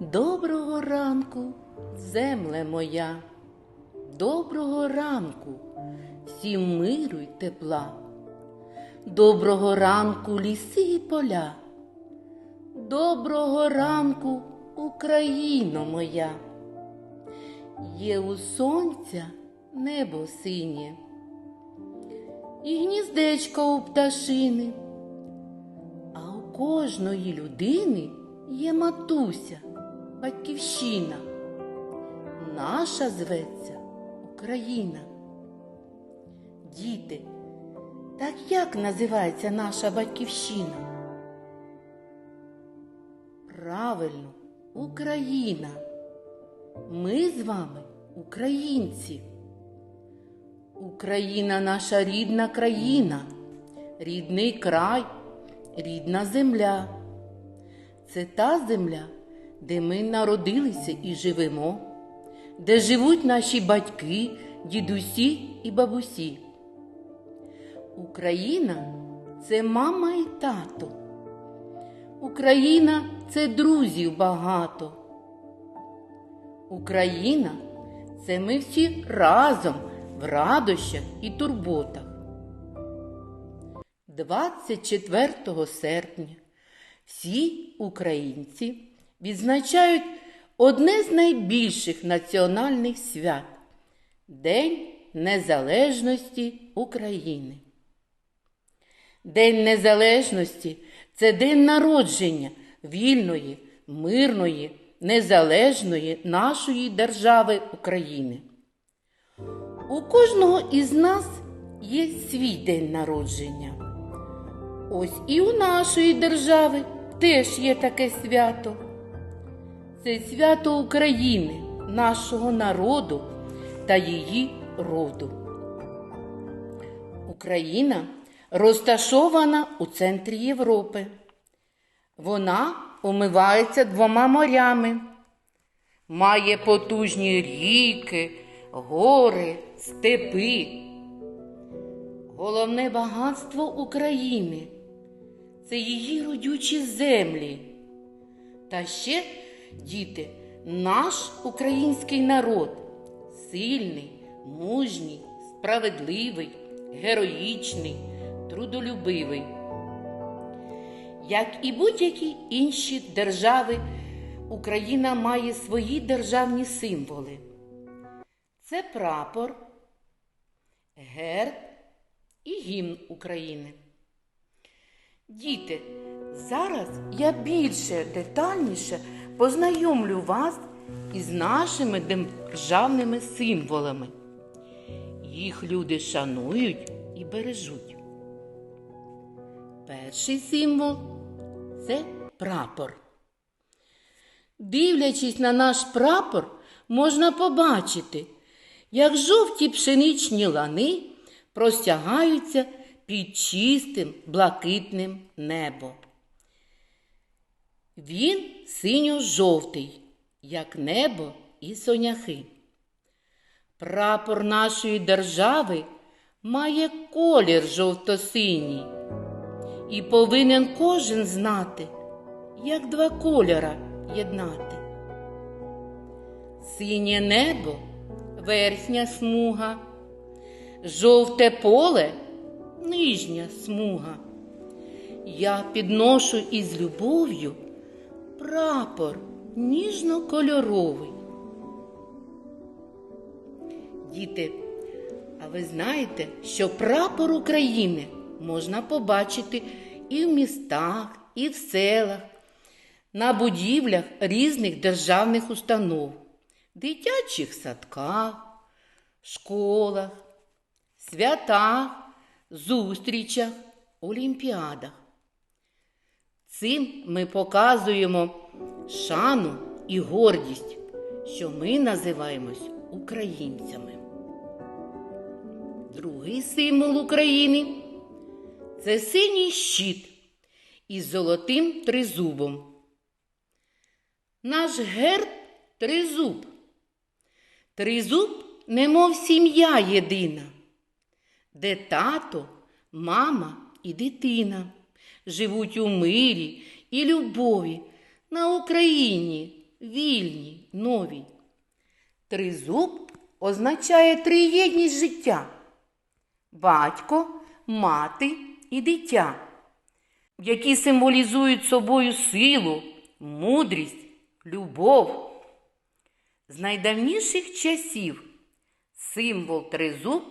Доброго ранку, земле моя, доброго ранку, всім миру й тепла. Доброго ранку, ліси і поля. Доброго ранку, Україно моя. Є у сонця небо синє, і гніздечко у пташини, а у кожної людини є матуся, батьківщина. Наша зветься Україна. Діти, так як називається наша батьківщина? Правильно, Україна. Ми з вами українці. Україна наша рідна країна, рідний край, рідна земля. Це та земля, де ми народилися і живемо, де живуть наші батьки, дідусі і бабусі. Україна це мама і тато. Україна це друзів багато. Україна це ми всі разом в радощах і турботах. 24 серпня всі українці відзначають одне з найбільших національних свят День Незалежності України. День Незалежності це день народження вільної, мирної, незалежної нашої держави України. У кожного із нас є свій день народження. Ось і у нашої держави теж є таке свято. Це свято України, нашого народу та її роду. Україна розташована у центрі Європи. Вона омивається двома морями, має потужні ріки, гори, степи. Головне багатство України це її родючі землі. Та ще, діти, наш український народ сильний, мужній, справедливий, героїчний, трудолюбивий. Як і будь-які інші держави, Україна має свої державні символи. Це прапор, герб і гімн України. Діти, зараз я більше детальніше познайомлю вас із нашими державними символами. Їх люди шанують і бережуть. Перший символ це прапор. Дивлячись на наш прапор, можна побачити, як жовті пшеничні лани простягаються під чистим блакитним небом. Він синьо-жовтий, як небо і соняхи. Прапор нашої держави має колір жовто-синій. І повинен кожен знати, як два кольора єднати. Синє небо верхня смуга, жовте поле нижня смуга. Я підношу із любов'ю прапор ніжно-кольоровий. Діти, а ви знаєте, що прапор України можна побачити і в містах, і в селах, на будівлях різних державних установ, дитячих садках, школах, святах, зустрічах, олімпіадах. Цим ми показуємо шану і гордість, що ми називаємось українцями. Другий символ України це синій щит із золотим тризубом. Наш герб тризуб. Тризуб, немов сім'я єдина, де тато, мама і дитина живуть у мирі і любові на Україні вільні, нові. Тризуб означає триєдність життя. Батько, мати і дитя, які символізують собою силу, мудрість, любов. З найдавніших часів символ тризуб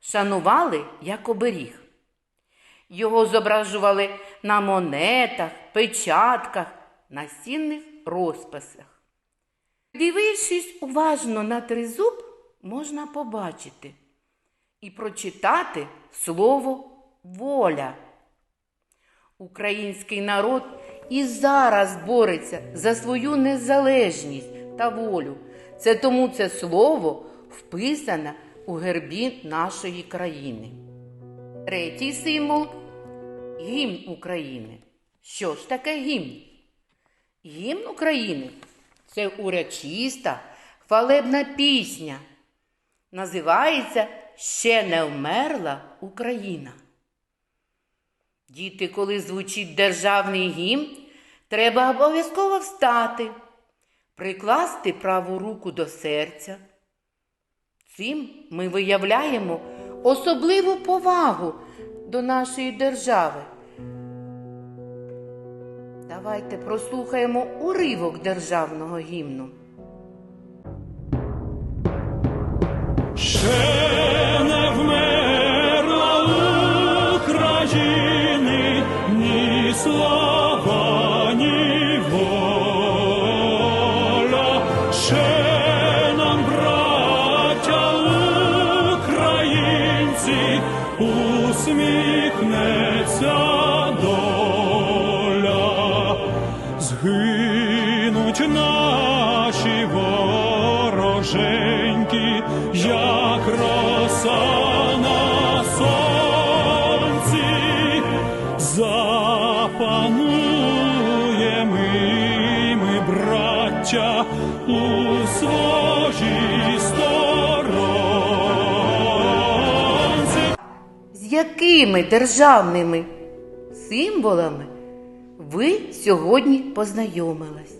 шанували як оберіг. Його зображували на монетах, печатках, настінних розписах. Дивившись уважно на тризуб, можна побачити і прочитати слово воля. Український народ і зараз бореться за свою незалежність та волю. Це тому це слово вписане у гербі нашої країни. Третій символ гімн України. Що ж таке гімн? Гімн України це урочиста, хвалебна пісня. Називається Ще не вмерла Україна. Діти, коли звучить державний гімн, треба обов'язково встати, прикласти праву руку до серця. Цим ми виявляємо особливу повагу до нашої держави. Давайте прослухаємо уривок державного гімну. Ще Згинуть наші вороженьки, як роса на сонці, запануємо ми, браття, у своїй сторонці. З якими державними символами ви сьогодні познайомились?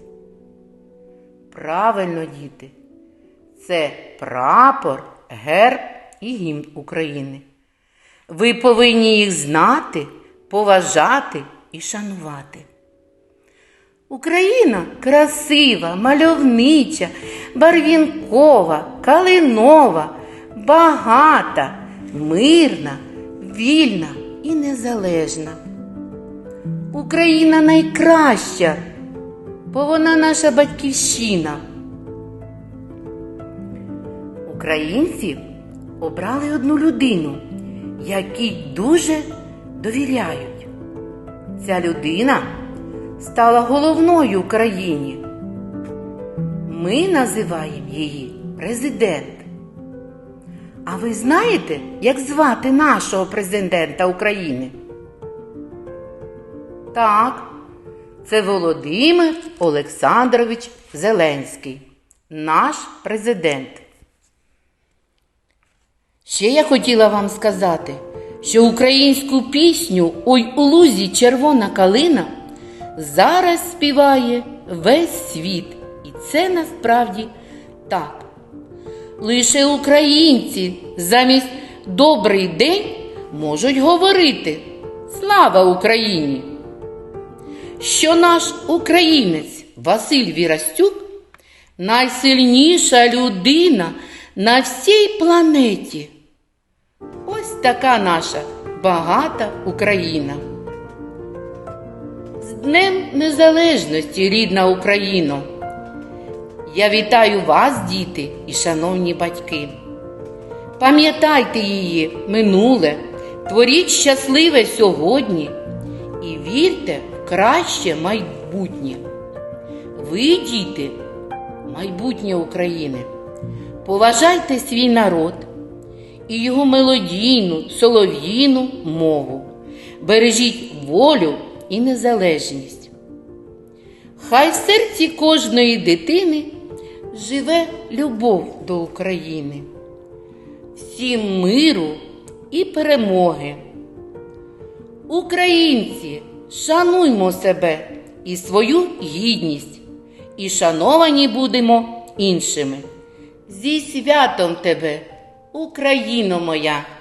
Правильно, діти, це прапор, герб і гімн України. Ви повинні їх знати, поважати і шанувати. Україна красива, мальовнича, барвінкова, калинова, багата, мирна, вільна і незалежна. Україна найкраща, бо вона наша батьківщина. Українці обрали одну людину, якій дуже довіряють. Ця людина стала головною в країні. Ми називаємо її президент. А ви знаєте, як звати нашого президента України? Так, це Володимир Олександрович Зеленський, наш президент. Ще я хотіла вам сказати, що українську пісню Ой у лузі червона калина зараз співає весь світ. І це насправді так. Лише українці замість добрий день можуть говорити Слава Україні! Що наш українець Василь Вірастюк найсильніша людина на всій планеті. Ось така наша багата Україна. З Днем Незалежності, рідна Україно! Я вітаю вас, діти і шановні батьки. Пам'ятайте її минуле, творіть щасливе сьогодні і вірте краще майбутнє. Ви, діти, майбутнє України. Поважайте свій народ і його мелодійну, солов'їну мову. Бережіть волю і незалежність. Хай в серці кожної дитини живе любов до України, всім миру і перемоги. Українці, шануймо себе і свою гідність і шановані будемо іншими. Зі святом тебе, Україно моя!